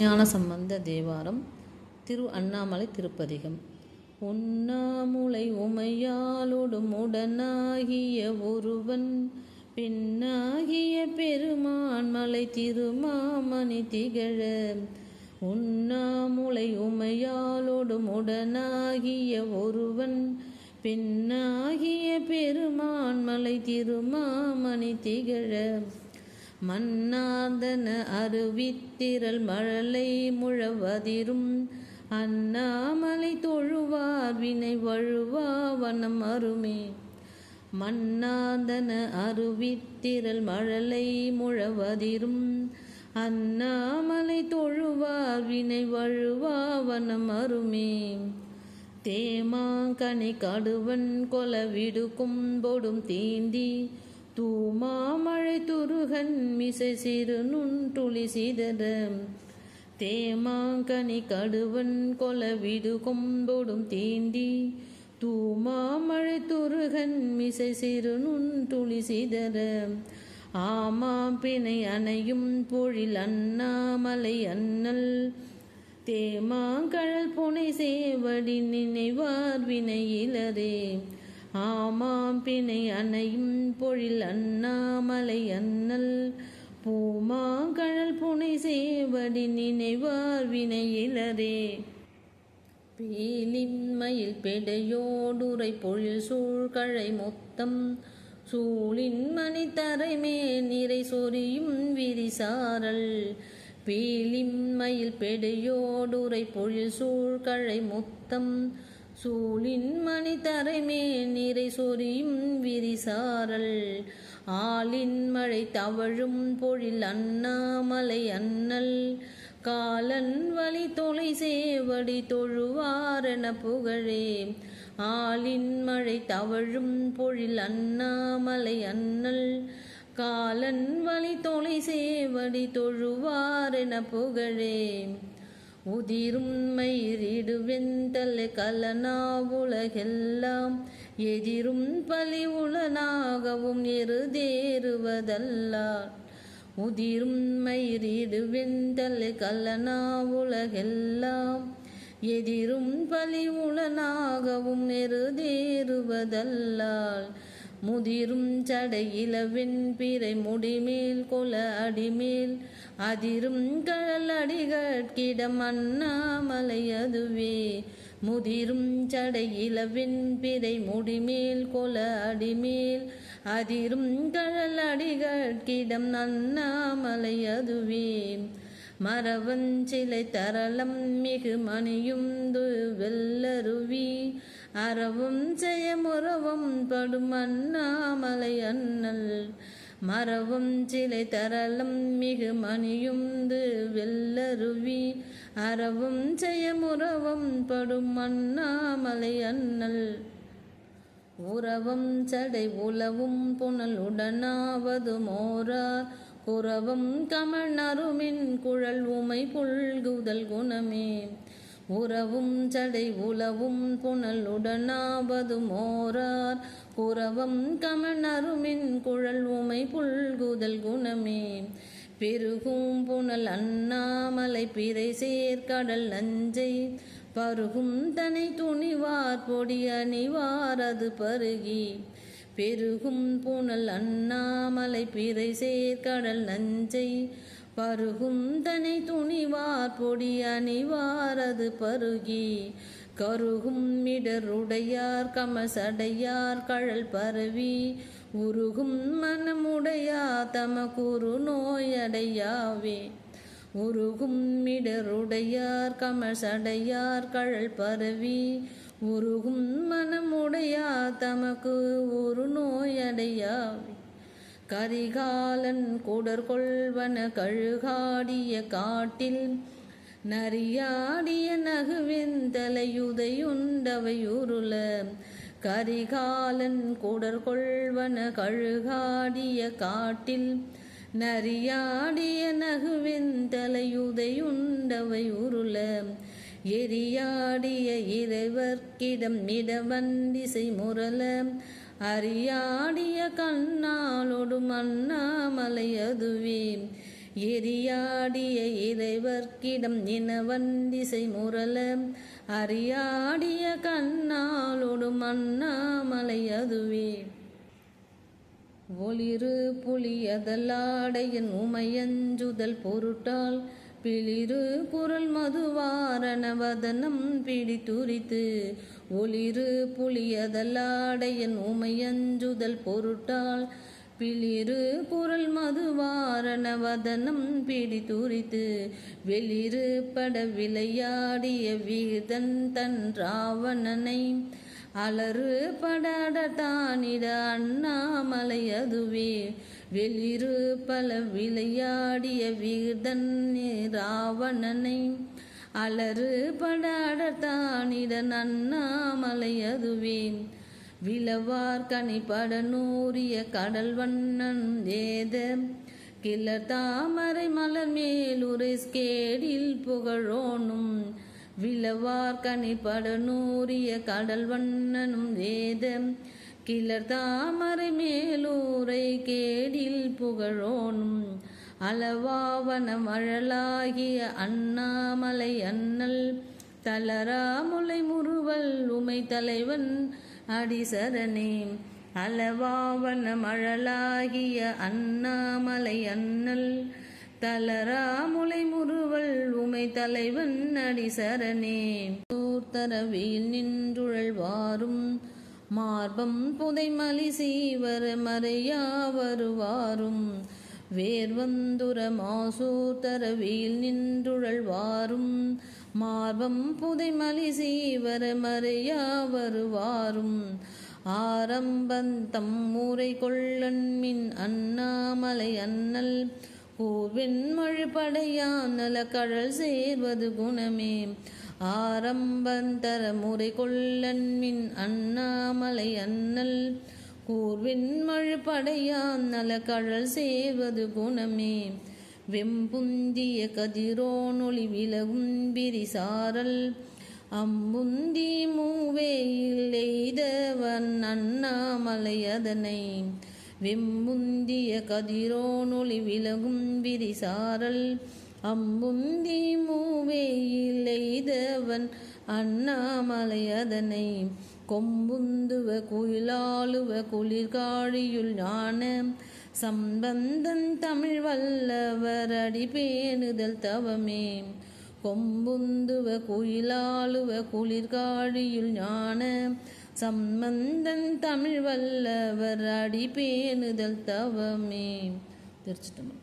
ஞான சம்பந்த தேவாரம் திரு அண்ணாமலை திருப்பதிகம். உண்ணாமுலை உமையாலோடும் உடனாகிய ஒருவன் பின்னாகிய பெருமான் மலை திருமாமணி திகழ. உண்ணாமுலை உமையாலோடும் உடனாகிய ஒருவன் பின்னாகிய பெருமான் மலை திருமாமணி திகழ. மன்னாதன அருவித்திரல் மழலை முழவதிரும். அண்ணாமலை தொழுவார் வினை வழுவா வனம் அருமே. மன்னாதன அருவித்திரல் மழலை முழவதிரும். அண்ணாமலை தொழுவார் வினை வழுவா வனம் அருமே. தேமாங்கனி கடுவன் கொல விடுக்கும் பொடும் தீந்தி தூமாமழை துருகன் மிசை சிறு நுண்துளி சிதற. தேமாங்கனி கடுவன் கொலவிடு கொம்பொடும் தீண்டி. தூமாமழை துருகன் மிசை சிறு நுண்துளி சிதற. ஆமாம் பிணை அணையும் பொழில் அண்ணாமலை அண்ணல். தேமாங்கழல் புனை சேவடி நினைவார் வினையிலரே ஆமாம் பிணை அணையும் பொழில் அண்ணாமலை அண்ணல். பூமாங்கழல் புனை சேவடி நினைவார் வினையிலரே. பீலின்மயில் பெடையோடுரை பொழில் சூழ்கழை மொத்தம். சூழின் மணி தரைமே நிறை சொரியும் விரிசாரல். பீலின்மயில் பெடையோடுரை பொழில் சூழ்கழை மொத்தம். சூழின் மணி தரைமே நிறை சொரியும் விரிசாரல் ஆளின் மழை தவழும் பொழில் அண்ணாமலை அண்ணல். காலன் வழி தொலை சேவடி தொழுவாரென புகழே. ஆளின் மழை தவழும் பொழில் அண்ணாமலை அண்ணல். காலன் வழி தொலை சேவடி தொழுவாரென புகழே. உதிரும் மயிரிடு கலனா உலகெல்லாம். எதிரும் பலி உளனாகவும் எருதேறுவதல்லார் உதிரும் மயிரிடு கலனா உலகெல்லாம். எதிரும் பலி உளனாகவும் எருதேறுவதல்லால். முதிரும் சடையிலவின் பிறை முடிமேல் கொல அடிமேல். அதிரும் கழல் அடிகட்கிடம் அண்ணாமலை அதுவே. முதிரும் சடையிலவின் பிறை முடிமேல் கொல அடிமேல். அதிரும் கழல் அடிகட்கிடம் அண்ணாமலை அதுவே. மரவஞ்சிலை தரளம் மிகு மணியுந்து வெள்ளருவி. அறவும் செயமுறவும் படும் அண்ணாமலை அண்ணல். மரவும் சிலை தரளம் மிகு மணியுந்து வெல்லருவி அறவும் செயமுறவும் படும் அண்ணாமலை அண்ணல். உறவும் சடை உலவும் புனல் உடனாவது மோரார் குறவும் கமணருமின் குழல் உமை புல்குதல் குணமே. உறவும் சடை உலவும் புனல் உடனாவது மோரார். புறவம் கமணருமின் குழல் உமை புல்குதல் குணமே. பெருகும் புனல் அண்ணாமலை பிறை சேர்க்கடல் நஞ்சை. பருகும் தனை துணிவார் பொடி அணிவார் அது பருகி. பெருகும் புனல் அண்ணாமலை பிறை சேர்க்கடல் நஞ்சை. பருகும் தனை துணிவார் பொடி அணிவாரது பருகி. கருகும் இடருடையார் கமசடையார் கழல் பரவி. உருகும் மனமுடையா தமக்குரு நோயடையாவே உருகும் இடருடையார் கமசடையார் கழல் பரவி. உருகும் மனமுடையா தமக்கு ஒரு நோயடையாவே. கரிகாலன் குடற்கொள்வன கழுகாடிய காட்டில் நரியாடிய நகுவெந்தலையுதையுண்டவையுருள கரிகாலன் குடற்கொள்வன கழுகாடிய காட்டில் நரியாடிய நகுவெந்தலையுதையுண்டவை உருள எரியாடிய இறைவர்க்கிடம் இடவண்டிசை முரல அறியாடிய கண்ணாலொடு மண்ணாமலை அதுவே. எரியாடிய இறைவர்க்கிடம் இனவந்திசை முரல அறியாடிய கண்ணாலோடு அண்ணாமலை அதுவே. ஒளிரு புலியதலாடையன் உமையஞ்சுதல் பொருட்டால் பிளிரு குரல் மதுவாரண வதனம் பிடித்துரித்து ஒளிரு புளியதல்லாடையன் உமையஞ்சுதல் பொருட்டால் பிளிரு குரல் மதுவாரண வதனம் பிடித்துரித்து வெளிரு பட விளையாடிய வீதன் தன் ராவணனை அலறு படாட தானிட அண்ணாமலை வெளிரு பல விளையாடிய வீர்தன் ராவணனை. அலறு படாட தானிட அண்ணாமலை அதுவே. விளவார் கனிப்பட நூறிய கடல் வண்ணன் ஏத. கிளர் தாமரை மலர் மேலுரை ஸ்கேடில் புகழோனும் விளவார் கனிப்பட நூறிய கடல் வண்ணனும் வேதம் கிளர் தாமரை மேலூரை கேடில் புகழோனும். அளவாவன மழலாகிய அண்ணாமலை அண்ணல். தளராமுலை முறுவல் உமை தலைவன் அடிசரணே. அளவாவன மழலாகிய அண்ணாமலை அண்ணல். தளரா முளை முருவல் உமை தலைவன் அடிசரணே தரவியில் நின்றுழல் வாரும் மார்பம் புதைமலி சீவர் மறையா வருவாரும். வேர்வந்துர மாசூர் தரவியில் நின்றுழல் வாரும் மார்பம் புதைமலி சீவர் மறையா வருவாரும். ஆரம்பந்தம் மூரை கொள்ளன்மின் அண்ணாமலை அண்ணல் கூர்வின் படையான் நல கழல் சேர்வது குணமே. ஆரம்பந்தர முறை கொள்ளன்மின் அண்ணாமலை அண்ணல். கூர்வின் படையான் நல கழல் சேர்வது குணமே. வெம்புந்திய கதிரோனொளி விலகும் பிரிசாரல் அம்புந்தி மூவேயில் எய்தவன் அண்ணாமலை அதனை. வெம்முந்திய கதிரோனொளி விலகும் விரிசாரல் அம்புந்தி மூவேயில் எய்தவன் அண்ணாமலை அதனை. கொம்புந்துவ குயிலாளுவ குளிர்காழியுள் ஞான. சம்பந்தன் தமிழ் வல்லவர் அடிபேணுதல் தவமே. கொம்புந்துவ குயிலாளுவ குளிர்காழியுள் ஞான. சம்பந்தன் தமிழ் வல்லவர் அடிபேணுதல் தவமே. தெரிச்சிட்டோம்